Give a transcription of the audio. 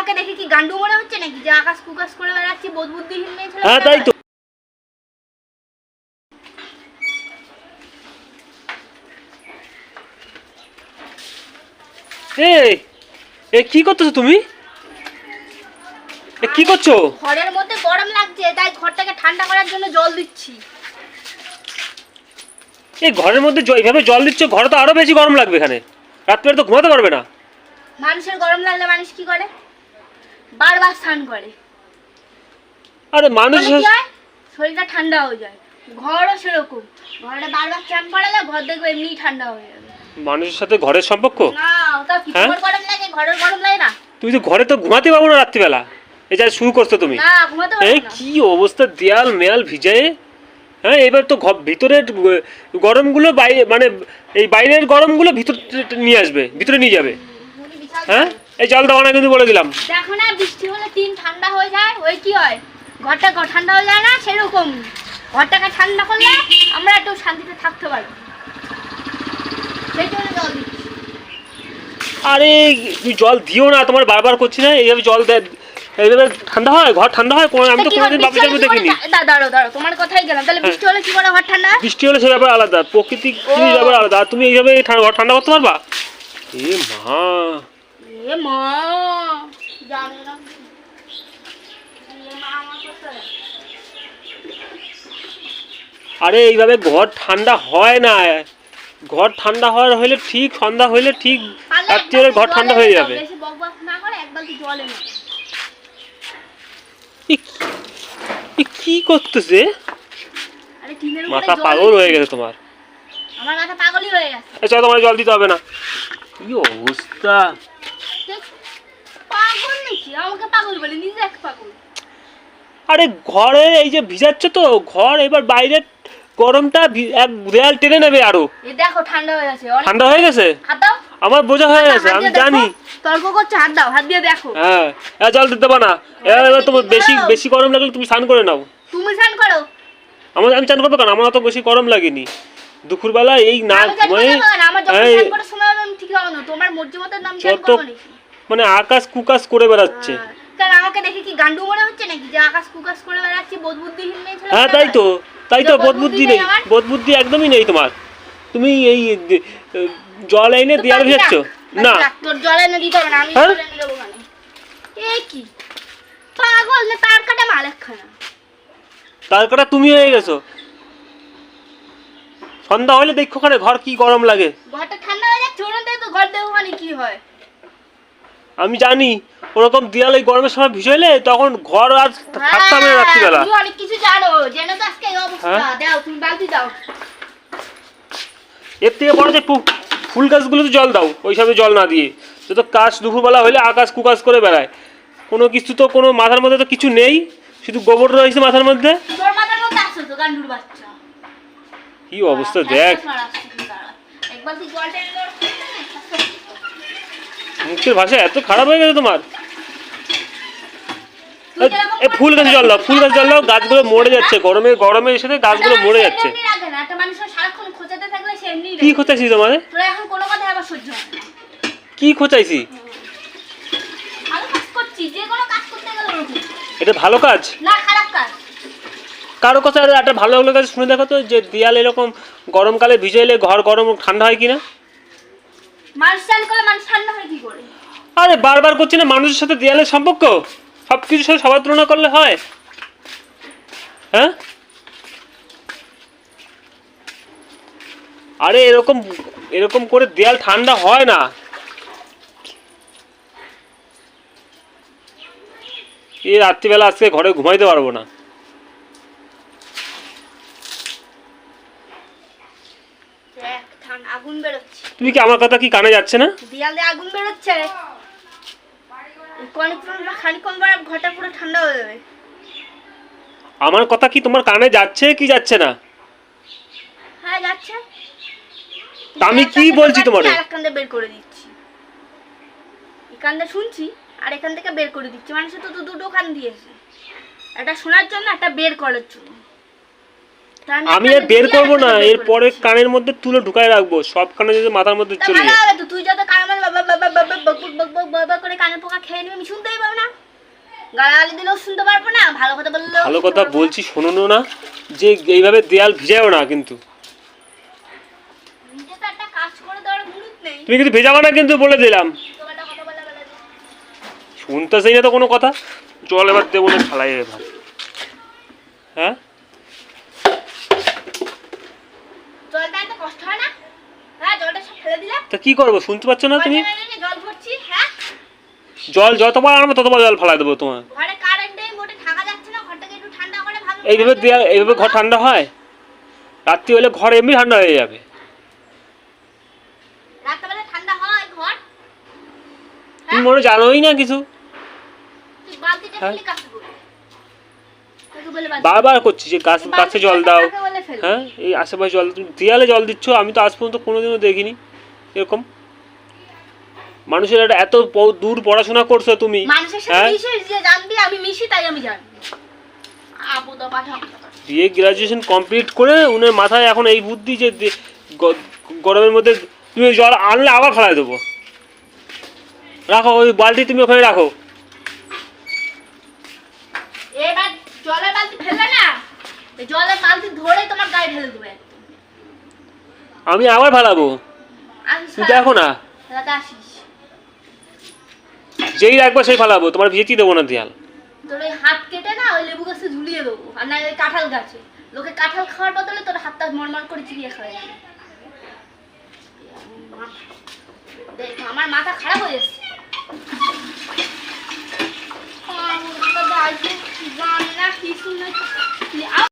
আমাকে দেখে কি গান্ডু মনে হচ্ছে নাকি? যে আকাশ কুকাশ করে বেড়াচ্ছি বোধ বুদ্ধিহীন মেয়ে ছেলে হ্যাঁ তাই তো। এ কি করতেছো তুমি? এ কি করছ? ঘরের মধ্যে গরম লাগছে তাই ঘরটাকে ঠান্ডা করার জন্য জল দিচ্ছি। এই ঘরের মধ্যে এইভাবে জল দিচ্ছ ঘরে তো আরও বেশি গরম লাগবে এখানে। রাত্রে তো ঘুমাতে পারবে না। মানুষের গরম লাগলে মানুষ কি করে? বারবার স্নান করে আরে মানুষ কি হয় শরীরটা ঠান্ডা হয়ে যায় ঘরও সেরকম ঘরে বারবার চান করালে ঘর দেখবে এমনি ঠান্ডা হয়ে যাবে মানুষের সাথে ঘরের সম্পর্ক না ওটা কি হ্যাঁ? তোমার গরম লাগে ঘরের গরম লাগে না তুমি তো ঘরে তো ঘুমাতে পারব না রাত্রিবেলা এই যা শুরু করছ তুমি না ঘুমাতে এই পারব না কি অবস্থা দেয়াল মেয়াল ভিজায়ে হ্যাঁ এবার তো ভিতরের গরমগুলো বাইরে মানে এই বাইরের গরমগুলো ভিতর নিয়ে আসবে ভিতরে নিয়ে যাবে হ্যাঁ এই জল দেওয়া না কিন্তু বলে দিলাম। দেখো না বৃষ্টি হলে টিন ঠান্ডা হয়ে যায় ওই কি হয়? ঘরটা ঘ- ঠান্ডা হয়ে যায় না সেরকম। ঘরটাকে ঠান্ডা করলে আমরা একটু শান্তিতে থাকতে পারব সেই জন্য জল দিচ্ছি। আরে জল দিও না তোমার বারবার করছি না এইভাবে জল দেয় এইভাবে ঠান্ডা হয়? ঘর ঠান্ডা হয়? কোনো আমি তো হয়, কোনোদিন বাপের জন্মে দেখিনি। ঠা- দা- দাঁড়াও দাঁড়াও তোমার কথাই গেলাম। তাহলে বৃষ্টি হলে কি করে ঘর ঠান্ডা বৃষ্টি হলে সে ব্যাপার আলাদা ও। ব্যাপার আলাদা। তুমি এইভাবে ঠান্ডা ঘর ঠান্ডা করতে পারবা? এ মা। এ মা। জানি না এ মা আমার কথা আরে এইভাবে ঘর ঠান্ডা হয় না। ঘর ঠান্ডা হওয়ার হলে ঠিক সন্ধ্যা হইলে ঠিক পারলে রাত্রি হলে ঘর ঠান্ডা হয়ে যাবে। কি- করতেছে? আরে টিনের উপরে মাথা পাগল হয়ে গেছে তোমার। আমার মাথা পাগলই হয়ে গেছে। আচ্ছা তোমার জল দিতে হবে না। কি অবস্থা? পাগল আমাকে পাগল বলে নিজে এক পাগল। আরে ঘরে এই যে ভিজাচ্ছ তো ঘর এবার বাইরে গরমটা এক দেয়াল টেনে নেবে আরও। এই দেখো ঠান্ডা হয়ে গেছে ঠান্ডা হয়ে গেছে? হাত দাও। আমার বোঝা হয়ে গেছে আমি জানি। তর্ক করছ হাত দাও হাত দিয়ে দেখো। হ্যাঁ হ্যাঁ জল দিতে না। এবার তোমার বেশি বেশি গরম লাগলে তুমি স্নান করে নাও। তুমি স্নান করো। আমার আমি করব কেন? আমার অত বেশি গরম লাগেনি। দুপুরবেলা এই না ঘুমাই তোমার মর্জি মতো নাম যত মানে আকাশ কুকাশ করে বেড়াচ্ছে। হ্যাঁ। কেন আমাকে দেখে কি গান্ডু মনে হচ্ছে নাকি? যে আকাশ কুকাশ করে বেড়াচ্ছি বোধ বুদ্ধিহীন মেয়ে ছেলে হ্যাঁ তাই তো তাই তো যে বোধ বুদ্ধি নেই আমার? বোধ বুদ্ধি একদমই নেই তোমার। তুমি এই জল এনে না। তোর জল এনে দিতে হবে না আমি হ্যাঁ? জল এনে দেবো এ কি? পাগল না তার কাটা তার কাটা তুমি হয়ে গেছো। সন্ধ্যা হলে দেখো ঘর কি গরম লাগে। ঘরটা ঠান্ডা হয়ে যাচ্ছে ওখান তো ঘর দেবো মানে কি হয়। আমি জানি ওরকম দেয়ালে গরমের সময় ভিজাইলে তখন ঘর আর থাকতে হবে না হ্যাঁ, রাত্রিবেলা তুমি অনেক কিছু জানো জেনে তো আজকে অবস্থা। হ্যাঁ? দাও তুমি বালতি দাও। এর থেকে বড় যে ফুল গাছগুলোতে জল দাও ওই সবে জল না দিয়ে। সে তো কাশ দুপুরবেলা হলে আকাশ কুকাশ করে বেড়ায়। কোনো কিছু তো কোনো মাথার মধ্যে তো কিছু নেই শুধু গোবর রয়েছে মাথার মধ্যে। তোর মাথার মধ্যে আসছো তো গান্ডুর বাচ্চা। কি অবস্থা দেখ এক বালতি জল টেনে দাও মুখের ভাষা এত খারাপ হয়ে গেছে তোমার। এ ফুল গাছে জল দাও ফুল গাছে জল দাও গাছগুলো মরে যাচ্ছে গরমে গরমের সাথে গাছগুলো মরে যাচ্ছে। কি খোঁচাইছি না। কি খোঁচাইছি? এটা ভালো কাজ? কারও কথা আর একটা ভালো ভালো কাজ শুনে দেখো তো যে দেয়াল এরকম গরমকালে ভিজে এলে ঘর গরম ঠান্ডা হয় কিনা? আরে বারবার করছি না, মানুষের সাথে দেয়ালের সম্পর্ক? সব কিছুর সাথে সবার তুলনা করলে হয়। হ্যাঁ? আরে এরকম এরকম করে দেয়াল ঠান্ডা হয় না। এই রাত্রিবেলা আজকে ঘরে ঘুমাইতে পারব না দেখ ঠান্ডা আগুন বেরোচ্ছে তুমি কি আমার কথা কি কানে যাচ্ছে না? দেয়ালে আগুন বেরোচ্ছে? খানিকক্ষণ পর ঘরটা পুরো ঠান্ডা হয়ে যাবে। আমার কথা কি তোমার কানে যাচ্ছে কি যাচ্ছে না? হ্যাঁ যাচ্ছে। আমি কি বলছি তোমারে? আর এক কান দিয়ে বের করে দিচ্ছি। এই কানটা শুনছি আর এখান থেকে বের করে দিচ্ছি। মানুষের তো দুটো কান দিয়েছে। একটা শোনার জন্য একটা বের করার জন্য। আমি আর বের করব না বের করে এরপরে কানের মধ্যে তুলে ঢুকায় রাখব সব কানে যদি মাথার মধ্যে চলে যায়। তো তুই যত কারমাল বাবা বা বা বা বা বা বক বক বক বক বক বক করে কানের পোকা খেয়ে নেবে আমি শুনতেই পাবো না। গালাগালি দিলেও শুনতে পারব না ভালো কথা বললেও ভালো কথা বলছি শোনো না যে এইভাবে দেয়াল ভিজাও না কিন্তু। তুমি কিন্তু ভেজাবা না কিন্তু বলে দিলাম। শুনতেছেই না তো কোনো কথা। জল এবার দেবো না খালাই এবার হ্যাঁ জলটা এত কষ্ট হয় না হ্যাঁ জলটা সব ফেলে দিলে তা কি করব শুনতে পাচ্ছ না তুমি? জল ভরছি হ্যাঁ? যতবার আনব ততবার জল ফালাই দেবো তোমার এইভাবে দেয়াল এইভাবে ঘর ঠান্ডা হয়? রাত্রি হলে ঘর এমনি ঠান্ডা হয়ে যাবে। ঠান্ডা হয় তুমি মনে জানোই না কিছু? হ্যাঁ। বারবার করছি যে গাছ গাছে জল দাও? হ্যাঁ? এই আশেপাশে জল তুমি দেয়ালে জল দিচ্ছ আমি তো আজ পর্যন্ত কোনোদিনও দেখিনি। এরকম? মানুষের একটা এত দূর পড়াশোনা করছ তুমি মানুষের মিশে যে আমি মিশি তাই আমি জানি। আবু দা পাঠা বিএ গ্রাজুয়েশন কমপ্লিট করে উনার মাথায় এখন এই বুদ্ধি যে গরমের মধ্যে তুমি জল আনলে আবার ফেলাই দেবো। রাখো ওই বালতি তুমি ওখানে রাখো। এবার জলের বালতি ফেললে না জলের বালতি ধরে তোমার গায়ে ঢেলে দেবে আমি আবার ফেলাবো। দেখো না যেই রাখব সেই ফেলাবো তোমার ভিজেতেই দেবো না দেয়াল। তোর ওই হাত কেটে না ওই লেবু গাছে ঝুলিয়ে দেবো আর না ওই কাঁঠাল গাছে। লোকে কাঁঠাল খাওয়ার বদলে তোর হাতটা মরমর করে চিবিয়ে খাওয়া যাবে দেখ আমার মাথা খারাপ হয়ে যাচ্ছে। জানি না